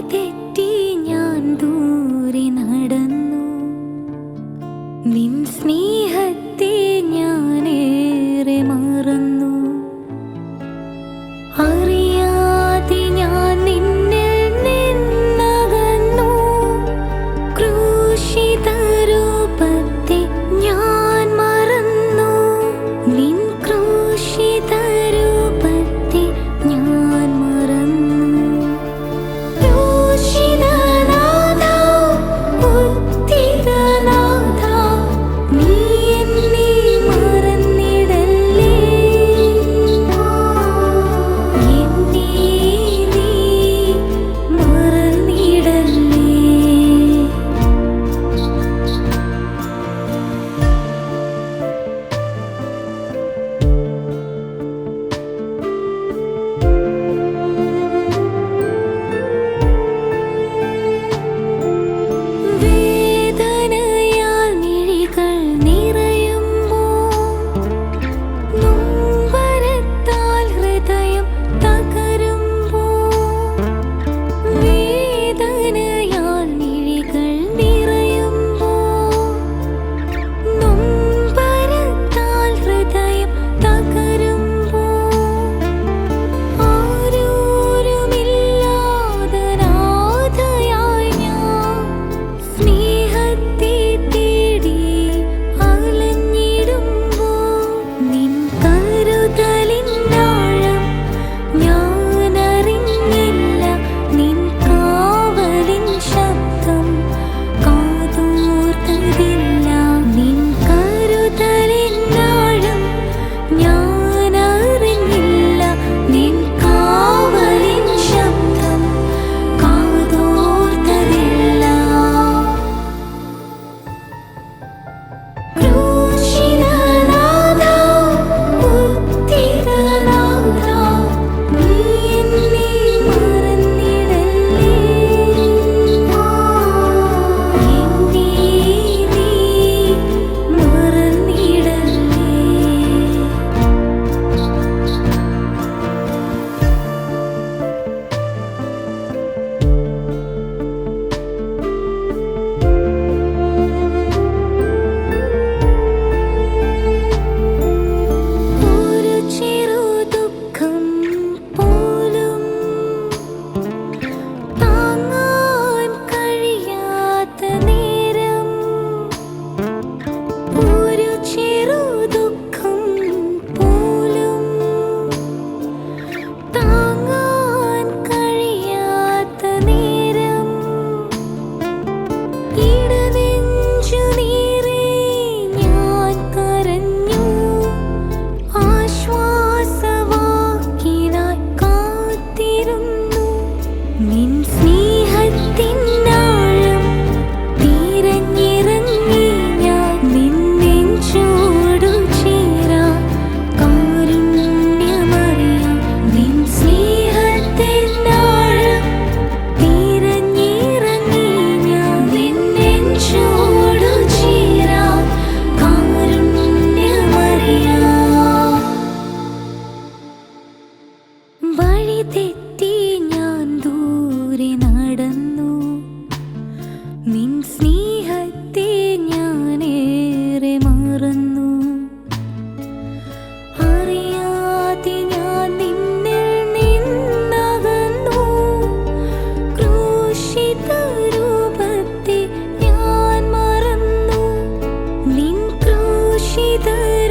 തെറ്റി ഞാൻ ദൂരെ നടന്നു. നിൻ സ്നേഹത്തെ ഞാൻ നിന്നിൽ നിന്നകന്നു. ക്രൂശിത ഞാൻ മറന്നു. നിൻ cruz. 记得